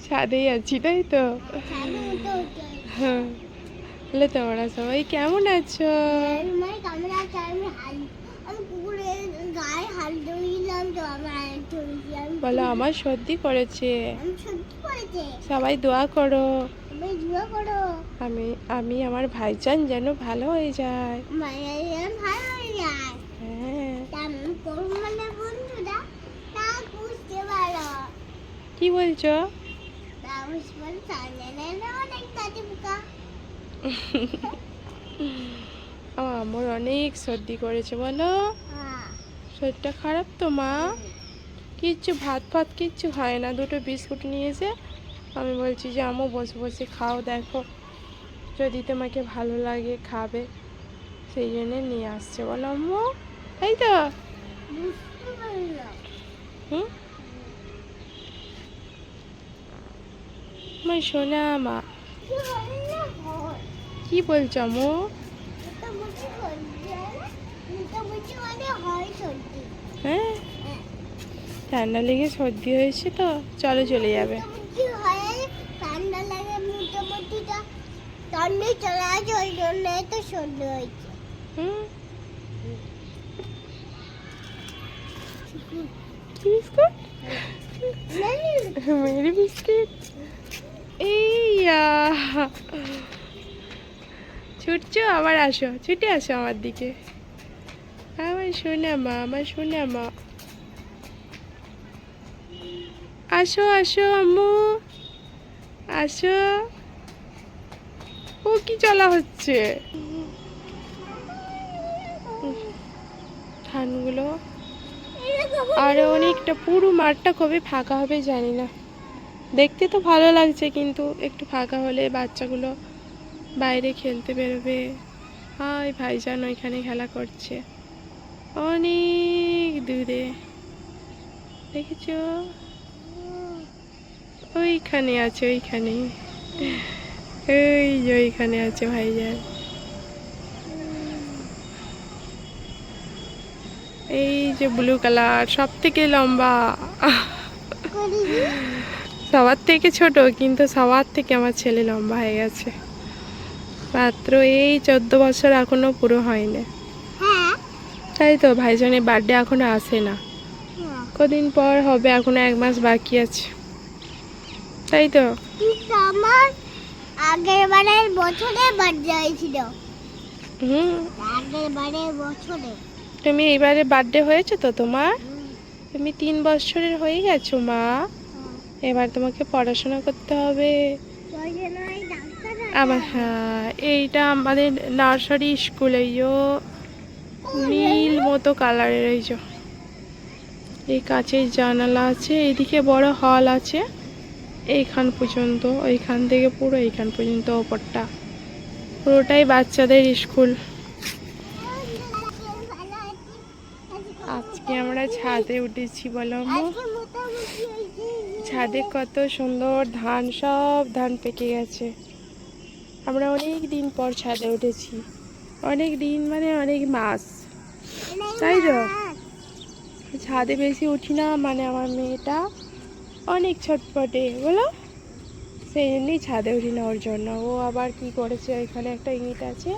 ছাদেই আছি তাই তো? হ্যাঁ। তাহলে তোমরা সবাই কেমন আছো? ধরেছি আমি বলো আমার সর্দি করেছে। সবাই দোয়া করো। আমি আমি আমার ভাইজান যেন ভালো হয়ে যায় হ্যাঁ তেমন করুন মানে বন্ধুরা তা বুঝতে পারো কি বলছো? আমার অনেক সর্দি করেছে বলো। হ্যাঁ। শরীরটা খারাপ তো মা? কিচ্ছু ভাত ফাত কিচ্ছু হয় না। দুটো বিস্কুট নিয়েছে। আমি বলছি যে আমও বসে বসে খাও দেখো। যদি তোমাকে ভালো লাগে খাবে। সেই জন্য নিয়ে আসছে বলো আম্মু। তাই তো? হুম? আমার সোনা মা। কি বলছ না হয়? হয় হয় হ্যাঁ হ্যাঁ ঠান্ডা লেগে সর্দি হয়েছে তো চলো চলে যাবে। হয় ঠান্ডা লাগে মোটামুটিটা ঠান্ডা চলে আসে ওই তো সর্দি হয়েছে হুম বিস্কুট মেরি বিস্কিট। এইয়া ছুটছো? আবার আসো। ছুটে আসো আমার দিকে। আমার সোনা মা, আমার সোনা মা। আসো আসো আম্মু। আসো। ও, কি চলা হচ্ছে? ধানগুলো। আর অনেকটা পুরো মাঠটা কবে ফাঁকা হবে জানি না। দেখতে তো ভালো লাগছে, কিন্তু একটু ফাঁকা হলে বাচ্চাগুলো বাইরে খেলতে বেরোবে। হাই ভাইজান ওইখানে খেলা করছে। অনেক দূরে। দেখেছ? ওইখানে আছে, ওইখানে। এই যে ওইখানে আছে ভাইজান। এই যে ব্লু কালার সব থেকে লম্বা সবার থেকে ছোট কিন্তু সবার থেকে আমার ছেলে লম্বা হয়ে গেছে। মাত্র এই চোদ্দ বছর এখনও পুরো হয়নি। হ্যাঁ। তাই তো ভাইজানের বার্থডে এখনও আসে না। কদিন পর হবে এখনও এক মাস বাকি আছে। তাই তো। আমার আগের বারের বছরে বার্থডে হয়েছিল। হুম। আগের বারের বছরে। তুমি এইবারে বার্থডে হয়েছে তো তোমার? তুমি তিন বছরের হয়ে গেছো মা। এবার তোমাকে পড়াশোনা করতে হবে। আমার হ্যাঁ এইটা আমাদের নার্সারি স্কুল নীল মতো কালারের, এই যে। এই কাছের জানালা আছে, এইদিকে বড় হল আছে। এইখান পর্যন্ত ওইখান থেকে পুরো এইখান পর্যন্ত ওপরটা। পুরোটাই বাচ্চাদের স্কুল। আজকে আমরা ছাদে উঠেছি বলো আম্মু? আজকে মোটামুটি হয়েছে ছাদে কত সুন্দর ধান, সব ধান পেকে গেছে। আমরা অনেক দিন পর ছাদে উঠেছি। অনেক দিন মানে অনেক মাস। তাই তো? ছাদে বেশি উঠি না মানে আমার মেয়েটা অনেক ছটপটে, বলো? সেই জন্যই ছাদে উঠি না ওর জন্য। ও আবার কি করেছে, এখানে একটা ইট আছে,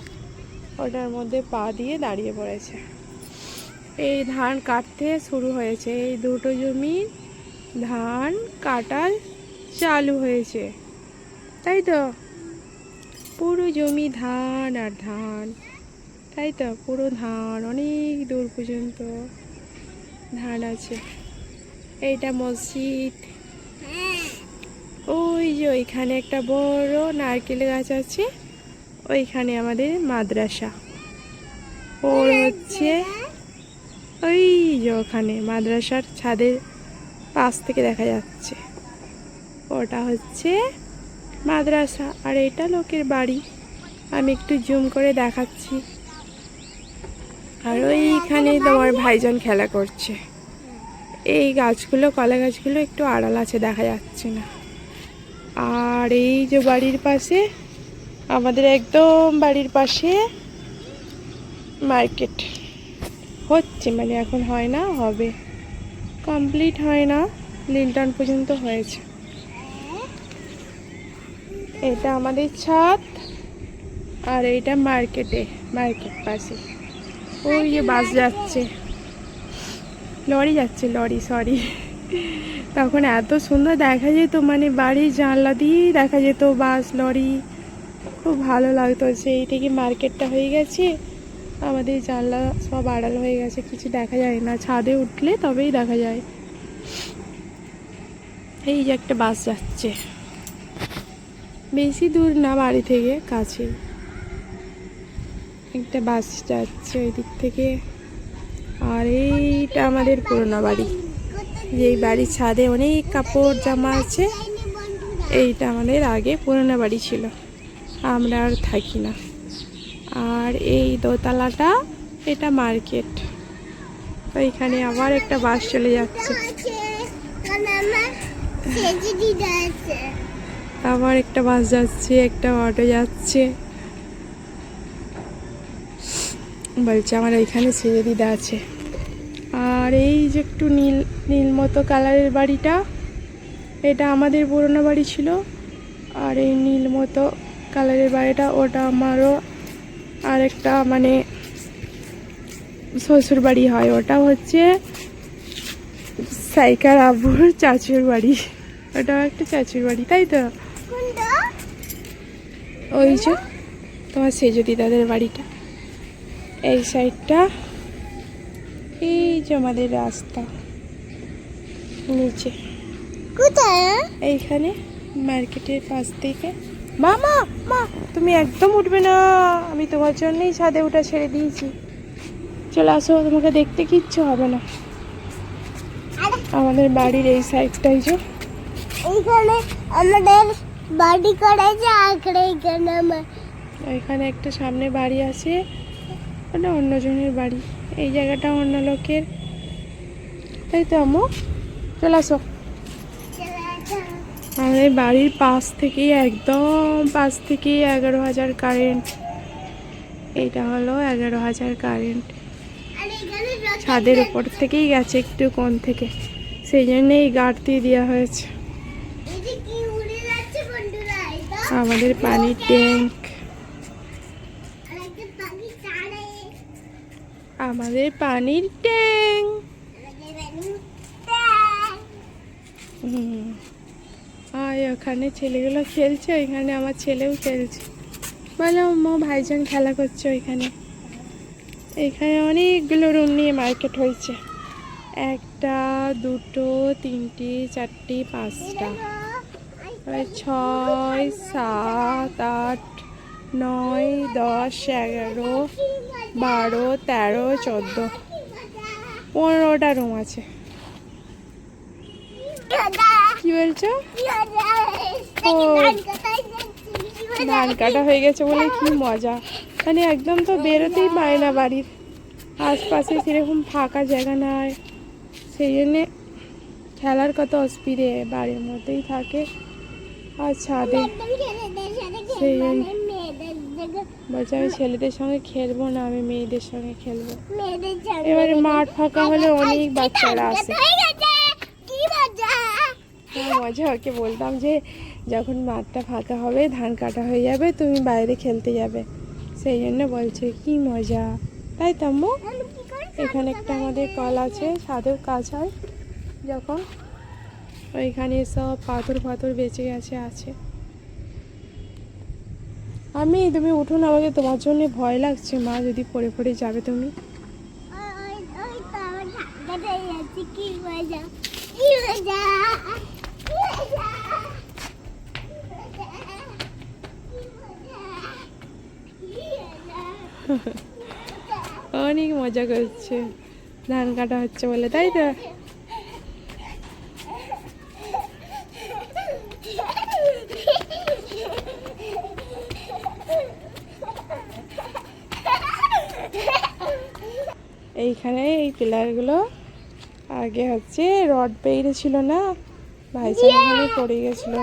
ওটার মধ্যে পা দিয়ে দাঁড়িয়ে পড়েছে। এই ধান কাটতে শুরু হয়েছে। এই দুটো জমি ধান কাটা চালু হয়েছে। তাই তো? পুরো জমি ধান আর ধান। তাই তো? পুরো ধান, অনেক দূর পর্যন্ত ধান আছে। এইটা মসজিদ। ওই যে ওইখানে একটা বড় নারকেল গাছ আছে, ওইখানে আমাদের মাদ্রাসা। ওর হচ্ছে ওই যে ওখানে মাদ্রাসার ছাদের পাশ থেকে দেখা যাচ্ছে। ওটা হচ্ছে মাদ্রাসা, আর এটা লোকের বাড়ি। আমি একটু জুম করে দেখাচ্ছি। আর ওইখানে তোমার ভাইজান খেলা করছে। এই গাছগুলো, কলা গাছগুলো একটু আড়াল আছে, দেখা যাচ্ছে না। আর এই যে বাড়ির পাশে, আমাদের একদম বাড়ির পাশে মার্কেট। হচ্ছে মানে এখন হয় না, হবে। কমপ্লিট হয় না, লিন্টন পর্যন্ত হয়েছে। এটা আমাদের ছাদ, আর এইটা মার্কেটে, মার্কেট পাশে। ওই যে বাস যাচ্ছে। লরি যাচ্ছে, লরি, সরি। তখন এত সুন্দর দেখা যেত মানে বাড়ির জানলা দিয়েই দেখা যেত বাস, লরি। খুব ভালো লাগতো, সেই থেকে মার্কেটটা হয়ে গেছে। আমাদের জানলা সব আড়াল হয়ে গেছে, কিছু দেখা যায় না। ছাদে উঠলে তবেই দেখা যায়। এই যে একটা বাস যাচ্ছে। বেশি দূর না, বাড়ি থেকে কাছে একটা বাস যাচ্ছে ওই দিক থেকে। আর এইটা আমাদের পুরোনো বাড়ি। যেই বাড়ির ছাদে অনেক কাপড় জামা আছে, এইটা আমাদের আগে পুরোনো বাড়ি ছিল। আমরা আর থাকি না। আর এই দোতলাটা, এটা মার্কেট। তো এখানে আবার একটা বাস চলে যাচ্ছে। আবার একটা বাস যাচ্ছে, একটা অটো যাচ্ছে। বলছে, আমার এখানে ছেড়ে দিদা আছে। আর এই যে একটু নীল নীল মতো কালারের বাড়িটা, এটা আমাদের পুরোনো বাড়ি ছিল। আর এই নীল মতো কালারের বাড়িটা, ওটা আমারও আরেকটা মানে শ্বশুর বাড়ি হয় ওটা হচ্ছে সাইকার আবুর চাচুর বাড়ি। ওটাও একটা চাচুর বাড়ি তাই তো? ওই যে তোমার সেজদি দাদের বাড়িটা। এই সাইডটা এই যে আমাদের রাস্তা নিচে। কোথায়? এইখানে মার্কেটের পাশ থেকে মা মা মা তুমি একদম উঠবে না। আমি তোমার জন্যই ছাদে ওটা ছেড়ে দিয়েছি। চলে আসো তোমাকে দেখতে কিচ্ছু হবে না। আমাদের বাড়ির এই সাইডটাই যে। এইখানে আমাদের বাড়ি করেছে আঁকড়ে এখানে আমার। এখানে একটা সামনে বাড়ি আছে ওটা অন্যজনের বাড়ি। এই জায়গাটা অন্য লোকের। তাই তো আমু চলে আসো। আমাদের বাড়ির পাশ থেকেই, একদম পাশ থেকেই এগারো হাজার কারেন্ট। এটা হলো এগারো হাজার কারেন্ট। ছাদের উপর থেকেই গেছে একটু কোন থেকে। সেই জন্যই গার্ড দিয়ে দেওয়া হয়েছে। এই আমাদের পানির ট্যাঙ্ক। আমাদের পানির ট্যাঙ্ক। হুম। আর ওখানে ছেলেগুলো খেলছে, ওইখানে আমার ছেলেও খেলছে। বলো মো ভাইজান খেলা করছে ওইখানে। এখানে অনেকগুলো রুম নিয়ে মার্কেট হয়েছে। একটা, দুটো, তিনটি, চারটি, পাঁচটা। ছয়, সাত, আট, নয়, দশ, এগারো, বারো, তেরো, চোদ্দ। পনেরোটা রুম আছে। কি বলছো? ও ধান কাটা হয়ে গেছে বলে কি মজা। মানে একদম তো বেরোতেই পারে না বাড়ির। আশপাশে সেরকম ফাঁকা জায়গা নাই। সেই জন্যে খেলার কত অসুবিধে বাড়ির মধ্যেই থাকে আর ছাদে। সেই জন্য বলছে আমি ছেলেদের সঙ্গে খেলব না আমি মেয়েদের সঙ্গে খেলব। এবারে মাঠ ফাঁকা হলে অনেক বাচ্চারা আসে। মজা ওকে বলতাম যে, যখন মাঠটা ফাঁকা হবে, ধান কাটা হয়ে যাবে, তুমি বাইরে খেলতে যাবে। সেই জন্য বলছে, কি মজা। তাই তো আম্মু? আমি কি করে এখানে একটা আমাদের কল আছে ছাদেও কাজ হয়। যখন ওইখানে সব পাথর ফাথর বেঁচে গেছে, আছে। আমি, তুমি উঠো না, আমাকে তোমার জন্য ভয় লাগছে, মা, যদি পড়ে পড়ে যাবে তুমি। কি মজা। অনেক মজা করছে। ধান কাটা হচ্ছে বলে, তাই তো? এইখানে এই পিলারগুলো আগে হচ্ছে রড বেরিয়ে ছিল না? ভাইজান এখানে পড়ে গেছিল।